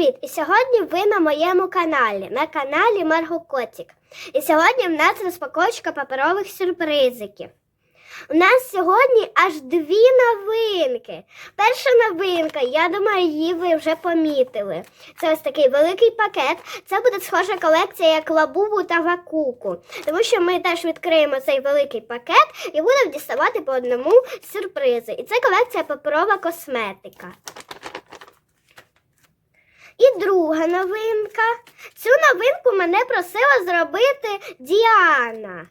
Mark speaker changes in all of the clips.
Speaker 1: Привіт! І сьогодні ви на моєму каналі, на каналі Марго Котик. І сьогодні в нас розпаковочка паперових сюрпризиків. У нас сьогодні аж дві новинки. Перша новинка, я думаю, її ви вже помітили. Це ось такий великий пакет. Це буде схожа колекція як Лабубу та Вакуку. Тому що ми теж відкриємо цей великий пакет і будемо діставати по одному сюрпризи. І це колекція паперова косметика. І друга новинка. Цю новинку мене просила зробити Діана.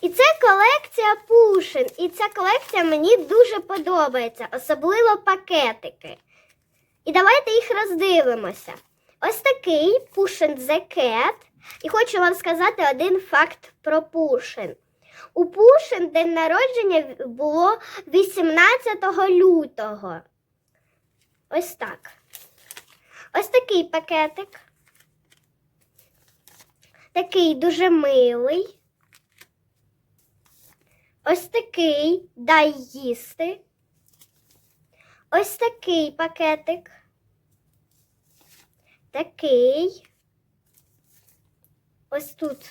Speaker 1: І це колекція Пушин. І ця колекція мені дуже подобається, особливо пакетики. І давайте їх роздивимося. Ось такий Пушин The Cat. І хочу вам сказати один факт про Пушин. У Пушин день народження було 18 лютого. Ось так. Ось такий пакетик. Такий дуже милий. Ось такий дай їсти. Ось такий пакетик. Такий. Ось тут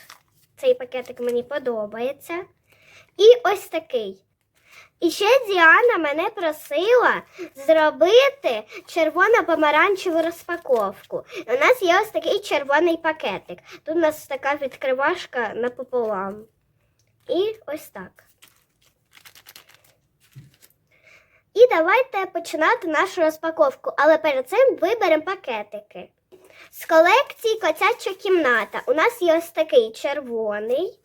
Speaker 1: цей пакетик мені подобається. І ось такий. І ще Діана мене просила зробити червоно-помаранчеву розпаковку. У нас є ось такий червоний пакетик. Тут у нас така відкривашка напополам. І ось так. І давайте починати нашу розпаковку. Але перед цим виберемо пакетики. З колекції Котяча кімната. У нас є ось такий червоний.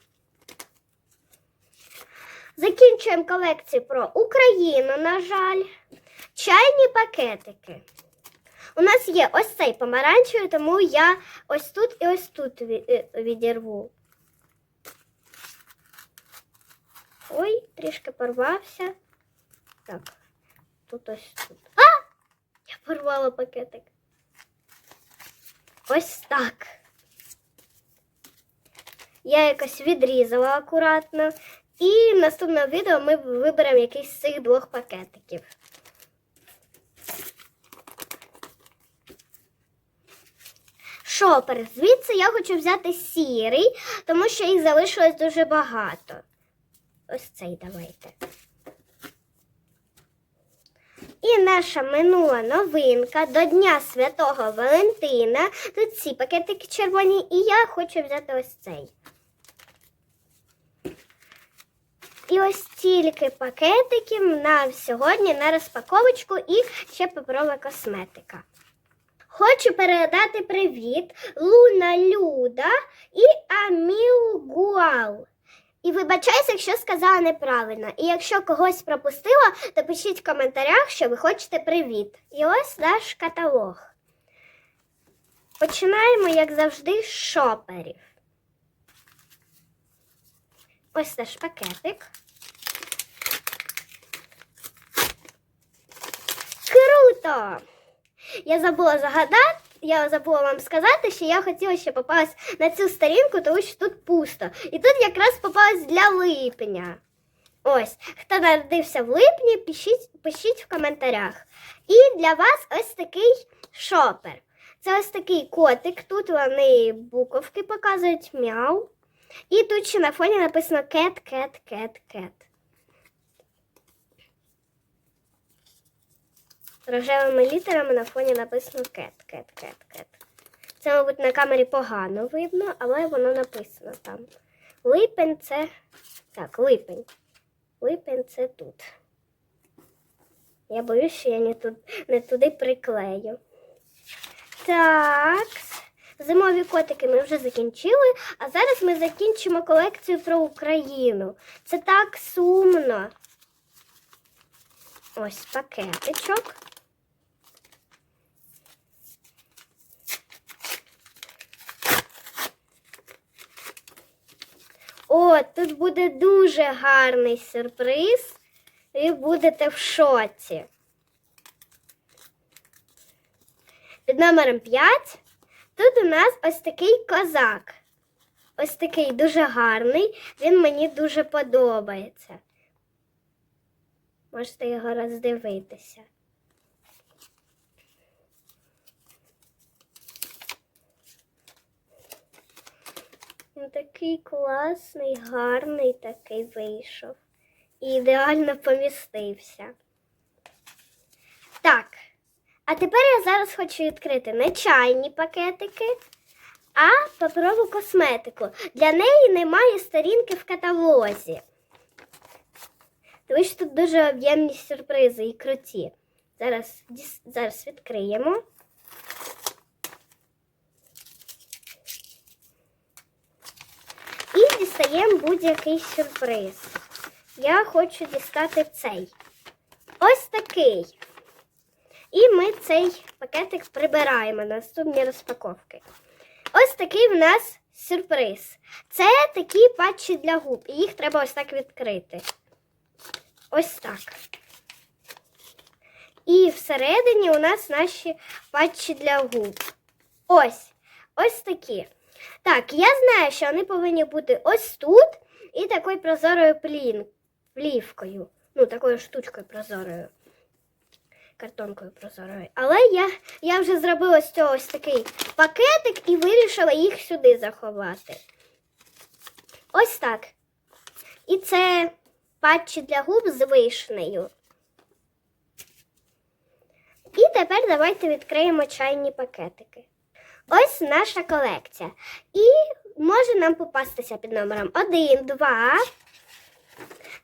Speaker 1: Закінчуємо колекцію про Україну, на жаль. Чайні пакетики. У нас є ось цей помаранчевий, тому я ось тут і ось тут е, відірву. Ой, трішки порвався. Так, тут ось тут. А! Я порвала пакетик. Ось так. Я якось відрізала акуратно. І в наступному відео ми виберемо якийсь з цих двох пакетиків. Шопер. Звідси я хочу взяти сірий, тому що їх залишилось дуже багато. Ось цей давайте. І наша минула новинка до Дня Святого Валентина. Тут ці пакетики червоні, і я хочу взяти ось цей. І ось тільки пакетиків на сьогодні на розпаковочку і ще паперова косметика. Хочу передати привіт Луна Люда і Аміл Гуал. І вибачаюся, якщо сказала неправильно. І якщо когось пропустила, то пишіть в коментарях, що ви хочете привіт. І ось наш каталог. Починаємо, як завжди, з шоперів. Ось наш пакетик. Круто! Я забула загадати, я забула вам сказати, що я хотіла ще попасть на цю сторінку, тому що тут пусто. І тут якраз попалась для липня. Ось, хто народився в липні, пишіть, пишіть в коментарях. І для вас ось такий шопер. Це ось такий котик. Тут вони буковки показують мяу. І тут ще на фоні написано кет, кет, кет, кет. Рожевими літерами на фоні написано кет, кет, кет, кет. Це, мабуть, на камері погано видно, але воно написано там. Липень це. Так, липень. Липень це тут. Я боюсь, що я не, тут, не туди приклею. Так. Зимові котики ми вже закінчили, а зараз ми закінчимо колекцію про Україну. Це так сумно. Ось пакетичок. О, тут буде дуже гарний сюрприз. Ви будете в шоці. Під номером 5 Тут у нас ось такий козак. Ось такий дуже гарний, він мені дуже подобається. Можете його роздивитися. Він такий класний, гарний такий вийшов і ідеально помістився. Так. А тепер я зараз хочу відкрити не чайні пакетики, а паперову косметику. Для неї немає сторінки в каталозі. Тому що тут дуже об'ємні сюрпризи і круті. Зараз, зараз відкриємо. І дістаємо будь-який сюрприз. Я хочу дістати цей. Ось такий. І ми цей пакетик прибираємо на наступні розпаковки. Ось такий в нас сюрприз. Це такі патчі для губ, і їх треба ось так відкрити. Ось так. І всередині у нас наші патчі для губ. Ось. Ось такі. Так, я знаю, що вони повинні бути ось тут і такою прозорою плівкою. Ну, такою штучкою прозорою. Картонкою прозорою. Але я, я вже зробила з цього ось такий пакетик і вирішила їх сюди заховати. Ось так. І це патчі для губ з вишнею. І тепер давайте відкриємо чайні пакетики. Ось наша колекція. І може нам попастися під номером 1, 2,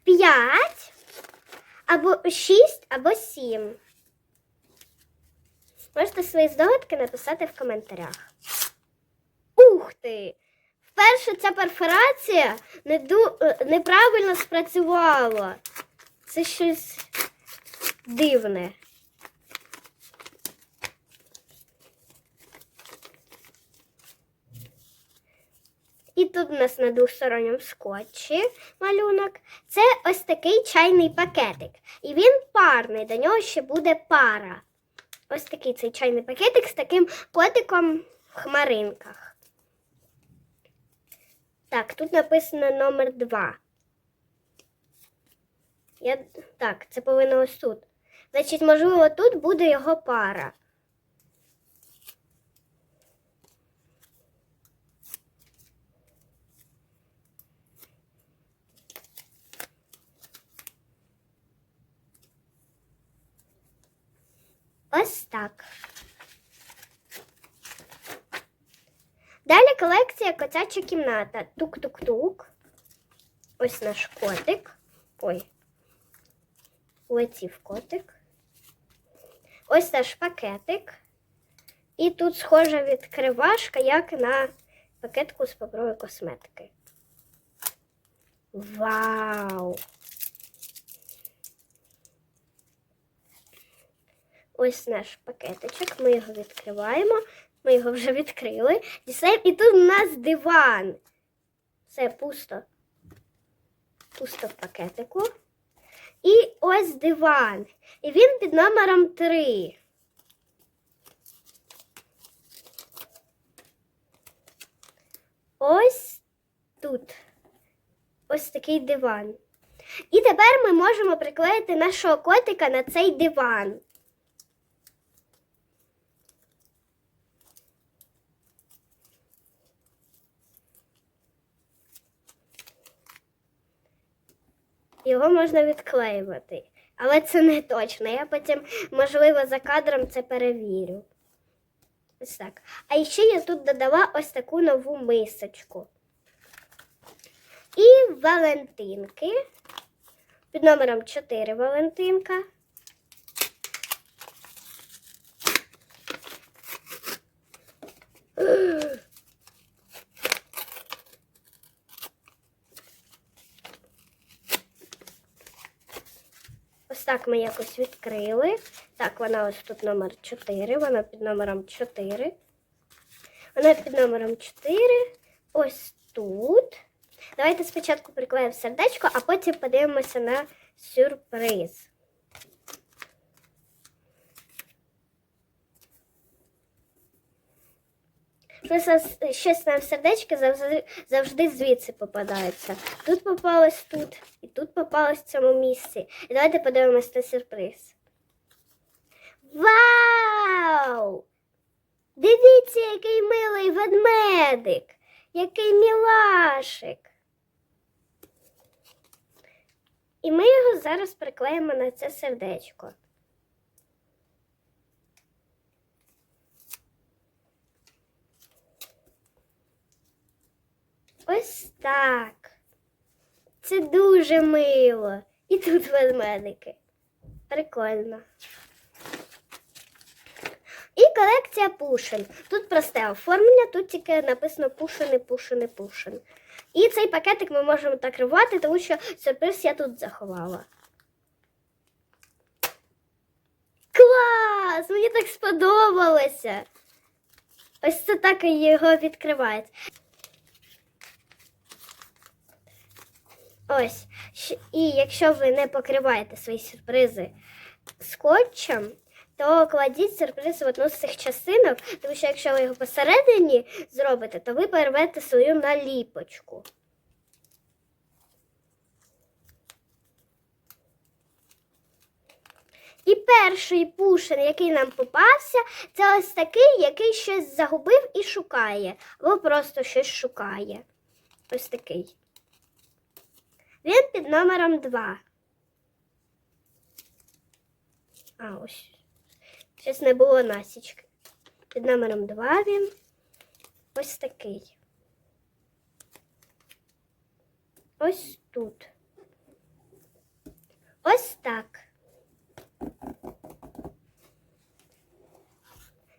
Speaker 1: 5, або 6, або 7. Можете свої здогадки написати в коментарях. Ух ти! Вперше ця перфорація не ду... е, неправильно спрацювала. Це щось дивне. І тут у нас на двосторонньому скотчі малюнок. Це ось такий чайний пакетик. І він парний, до нього ще буде пара. Ось такий цей чайний пакетик з таким котиком в хмаринках. Так, тут написано номер 2. Я... Так, це повинно ось тут. Значить, можливо, тут буде його пара. Ось так. Далі колекція котяча кімната. Тук-тук-тук. Ось наш котик. Ой. Летів котик. Ось наш пакетик. І тут схожа відкривашка, як на пакетку з паперової косметики. Вау! Ось наш пакетичок. Ми його відкриваємо. Ми його вже відкрили. І тут у нас диван. Все пусто. Пусто в пакетику. І ось диван. І він під номером 3. Ось тут. Ось такий диван. І тепер ми можемо приклеїти нашого котика на цей диван. Його можна відклеювати. Але це не точно. Я потім, можливо, за кадром це перевірю. Ось так. А ще я тут додала ось таку нову мисочку. І Валентинки. Під номером 4 Валентинка. Ось так ми якось відкрили. Так, вона ось тут номер 4, вона під номером 4. Вона під номером 4. Ось тут. Давайте спочатку приклеїмо сердечко, а потім подивимося на сюрприз. Щось, нам сердечки завжди, завжди звідси попадається. Тут попалось тут, і тут попалось в цьому місці. І давайте подивимось на сюрприз. Вау! Дивіться, який милий ведмедик! Який мілашик. І ми його зараз приклеїмо на це сердечко. Ось так. Це дуже мило. І тут ведмедики. Прикольно. І колекція пушин. Тут просте оформлення, тут тільки написано пушини, пушини, пушин. І цей пакетик ми можемо так рвати, тому що сюрприз я тут заховала. Клас! Мені так сподобалося. Ось це так і його відкривають. Ось. І якщо ви не покриваєте свої сюрпризи скотчем, то кладіть сюрприз в одну з цих частинок, тому що якщо ви його посередині зробите, то ви порвете свою наліпочку. І перший пушин, який нам попався, це ось такий, який щось загубив і шукає, або просто щось шукає. Ось такий. Він під номером 2. А, ось. Щось не було насічки. Під номером 2 він. Ось такий. Ось тут. Ось так.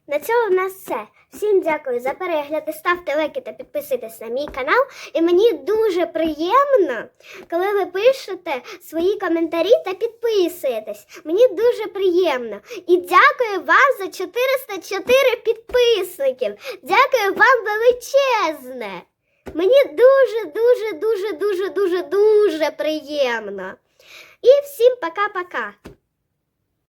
Speaker 1: На цьому в нас все. Всім дякую за перегляди. Ставте лайки та підписуйтесь на мій канал. І мені дуже приємно, коли ви пишете свої коментарі та підписуєтесь. Мені дуже приємно. І дякую вам за 404 підписників. Дякую вам величезне. Мені дуже, дуже, дуже, дуже, дуже, дуже приємно. І всім пока-пока.